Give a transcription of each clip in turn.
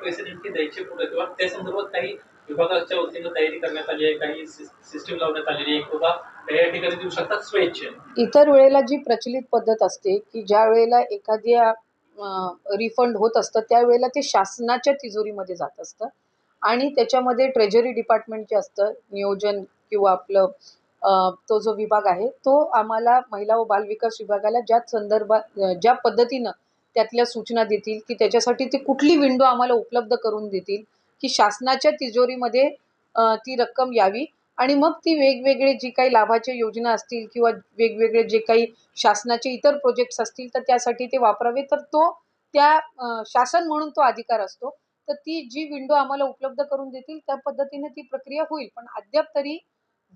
प्रेसिडेंटची द्यायची पुढे किंवा त्या संदर्भात काही विभागाच्या वतीनं तयारी करण्यात आली आहे काही सिस्टीम लावण्यात आलेली आहे किंवा ते ठिकाणी देऊ शकतात स्वेच्छेने इतर वेळेला जी प्रचलित पद्धत असते की ज्या वेळेला एखाद्या रिफंड होत असतं त्यावेळेला ते शासनाच्या तिजोरीमध्ये जात असतं. आणि त्याच्यामध्ये ट्रेजरी डिपार्टमेंट जे असतं नियोजन किंवा आपलं तो जो विभाग आहे तो आम्हाला महिला व बालविकास विभागाला ज्या संदर्भात ज्या पद्धतीनं त्यातल्या सूचना देतील की त्याच्यासाठी ते कुठली विंडो आम्हाला उपलब्ध करून देतील की शासनाच्या तिजोरीमध्ये ती रक्कम यावी. आणि मग ती वेगवेगळे जी काही लाभाच्या योजना असतील किंवा वेगवेगळे जे काही शासनाचे इतर प्रोजेक्ट्स असतील तर त्यासाठी ते वापरावे. तर तो त्या शासन म्हणून तो अधिकार असतो. तर ती जी विंडो आम्हाला उपलब्ध करून देतील त्या पद्धतीने ती प्रक्रिया होईल. पण अद्याप तरी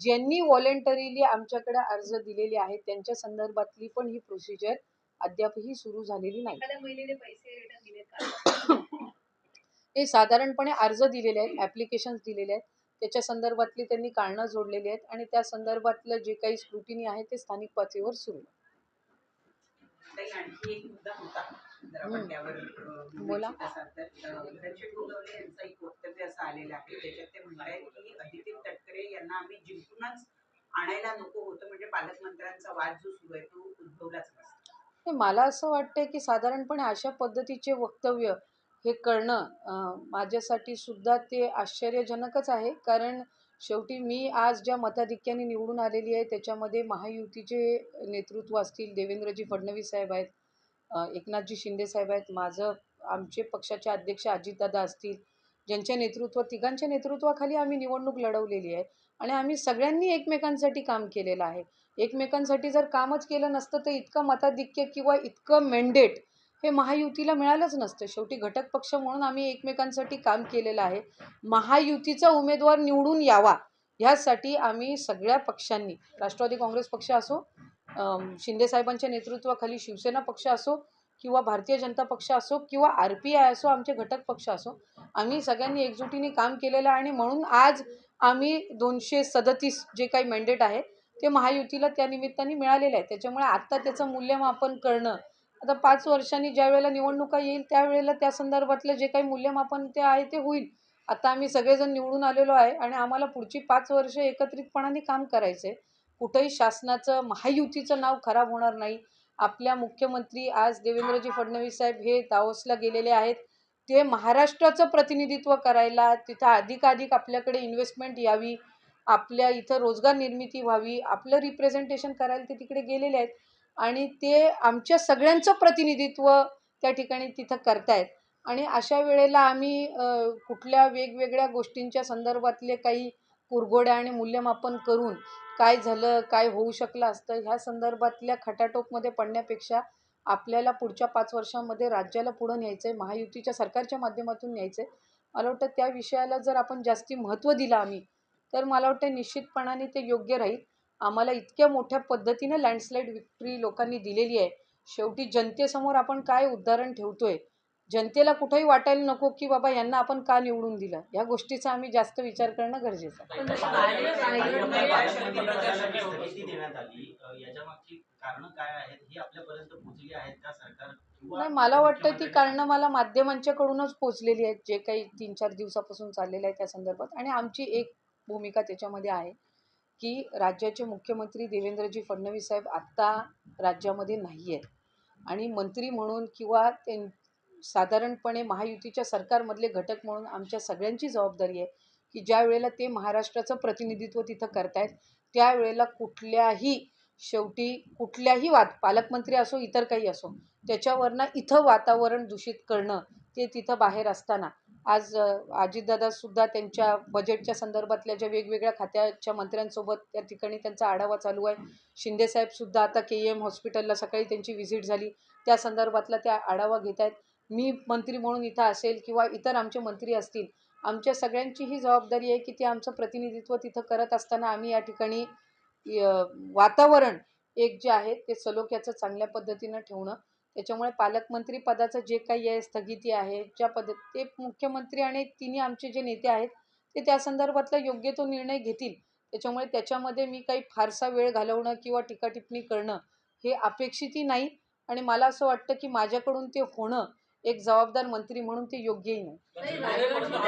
ज्यांनी व्हॉलेंटरीली आमच्याकडे अर्ज दिलेले आहेत त्यांच्या संदर्भातली पण ही प्रोसिजर अद्यापही सुरू झालेली नाही. हे साधारणपणे अर्ज दिलेले आहेत ॲप्लिकेशन्स दिलेले आहेत. त्याच्या संदर्भातली त्यांनी कारणं जोडलेली आहेत आणि त्या संदर्भातलं जे काही स्क्रुटिनी आहे ते स्थानिक पातळीवर सुरू आहे. ताई, आणखी एक मुद्दा होता. जर हम्म. आपण त्यावर अ, बोला. आणायला नको होतं. म्हणजे पालकमंत्र्यांचा वाद जो सुरू आहे तो नाही, मला असं वाटतं की साधारणपणे अशा पद्धतीचे वक्तव्य हे करणं माझ्यासाठी सुद्धा ते आश्चर्यजनकच आहे. कारण शेवटी मी आज ज्या मताधिक्याने निवडून आलेली आहे त्याच्यामध्ये महायुतीचे नेतृत्व असतील देवेंद्रजी फडणवीस साहेब आहेत एकनाथजी शिंदे साहेब आहेत माझं आमचे पक्षाचे अध्यक्ष अजितदादा असतील ज्यांच्या नेतृत्व तिघांच्या नेतृत्वाखाली आम्ही निवडणूक लढवलेली आहे. आणि आम्ही सगळ्यांनी एकमेकांसाठी काम केलेलं आहे. एकमेकांसाठी जर कामच केलं नसतं तर इतकं मताधिक्य किंवा इतकं मेंडेट हे महायुतीला मिळालंच नसतं. शेवटी घटक पक्ष म्हणून आम्ही एकमेकांसाठी काम केलेलं आहे. महायुतीचा उमेदवार निवडून यावा ह्यासाठी आम्ही सगळ्या पक्षांनी राष्ट्रवादी काँग्रेस पक्ष असो शिंदेसाहेबांच्या शिंदे साहेबांच्या नेतृत्वाखाली शिवसेना पक्ष असो किंवा भारतीय जनता पक्ष असो किंवा आर पी आय असो आमचे घटक पक्ष असो आम्ही सगळ्यांनी एकजुटीने काम केलेलं आहे आणि म्हणून आज आम्ही दोनशे सदतीस जे काही मॅन्डेट आहे ते महायुतीला त्या निमित्ताने मिळालेलं आहे त्याच्यामुळे आत्ता त्याचं मूल्यमापन करणं आता पाच वर्षांनी ज्या वेळेला निवडणुका येईल त्यावेळेला त्या संदर्भातलं जे काही मूल्यमापन ते आहे ते होईल. आता आम्ही सगळेजण निवडून आलेलो आहे आणि आम्हाला पुढची पाच वर्ष एकत्रितपणाने काम करायचं आहे कुठंही शासनाचं महायुतीचं नाव खराब होणार नाही. आपल्या मुख्यमंत्री आज देवेंद्रजी फडणवीस साहेब हे दावोसला गेलेले आहेत. ते महाराष्ट्राचं प्रतिनिधित्व करायला तिथं अधिकाधिक आपल्याकडे इन्व्हेस्टमेंट यावी. आपल्या इथं रोजगार निर्मिती व्हावी आपलं रिप्रेझेंटेशन करायला ते तिकडे गेलेले आहेत आणि ते आमच्या सगळ्यांचं प्रतिनिधित्व त्या ठिकाणी तिथं करतायत. आणि अशा वेळेला आम्ही कुठल्या वेगवेगळ्या गोष्टींच्या संदर्भातले काही कुरघोड्या आणि मूल्यमापन करून काय झालं काय होऊ शकलं असतं ह्या संदर्भातल्या खटाटोपमध्ये पडण्यापेक्षा आपल्याला पुढच्या पाच वर्षांमध्ये राज्याला पुढं न्यायचं आहे महायुतीच्या सरकारच्या माध्यमातून न्यायचं आहे मला वाटतं त्या विषयाला जर आपण जास्ती महत्त्व दिलं आम्ही तर मला वाटतं निश्चितपणाने ते योग्य राहील. आम्हाला इतक्या मोठ्या पद्धतीनं लँडस्लाईड विक्ट्री लोकांनी दिलेली आहे. शेवटी जनतेसमोर आपण काय उदाहरण ठेवतोय? जनतेला कुठेही वाटायला नको की बाबा यांना आपण का निवडून दिलं? या गोष्टीचा आम्ही जास्त विचार करणं गरजेचं आहे. नाही मला वाटतं ती कारणं मला माध्यमांच्याकडूनच पोचलेली आहेत जे काही तीन चार दिवसापासून चाललेलं आहे त्या संदर्भात. आणि आमची एक भूमिका त्याच्यामध्ये आहे की राज्याचे मुख्यमंत्री देवेंद्रजी फडणवीस साहेब आत्ता राज्यामध्ये नाही आहेत आणि मंत्री म्हणून किंवा ते साधारणपणे महायुतीच्या सरकारमधले घटक म्हणून आमच्या सगळ्यांची जबाबदारी आहे की ज्या वेळेला ते महाराष्ट्राचं प्रतिनिधित्व तिथं करतायत त्यावेळेला कुठल्याही शेवटी कुठल्याही वाद पालकमंत्री असो इतर काही असो त्याच्यावरनं इथं वातावरण दूषित करणं ते तिथं बाहेर असताना आज अजितदादासुद्धा त्यांच्या बजेटच्या संदर्भातल्या ज्या वेगवेगळ्या खात्याच्या मंत्र्यांसोबत त्या ठिकाणी त्यांचा आढावा चालू आहे. शिंदेसाहेबसुद्धा आता के एम हॉस्पिटलला सकाळी त्यांची व्हिजिट झाली. त्या संदर्भातला त्या आढावा घेत आहेत. मी मंत्री म्हणून इथं असेल किंवा इतर आमचे मंत्री असतील आमच्या सगळ्यांची ही जबाबदारी आहे की ते आमचं प्रतिनिधित्व तिथं करत असताना आम्ही या ठिकाणी वातावरण एक जे आहे ते सलोख्याचं चांगल्या पद्धतीनं ठेवणं त्याच्यामुळे पालकमंत्री पदाचं जे काही आहे स्थगिती आहे ज्या पद ते मुख्यमंत्री आणि तिन्ही आमचे जे नेते आहेत ते त्या संदर्भातला योग्य तो निर्णय घेतील. त्याच्यामुळे त्याच्यामध्ये मी काही फारसा वेळ घालवणं किंवा टीकाटिप्पणी करणं हे अपेक्षितही नाही आणि मला असं वाटतं की माझ्याकडून ते होणं एक जबाबदार मंत्री म्हणून ते योग्यही नाही.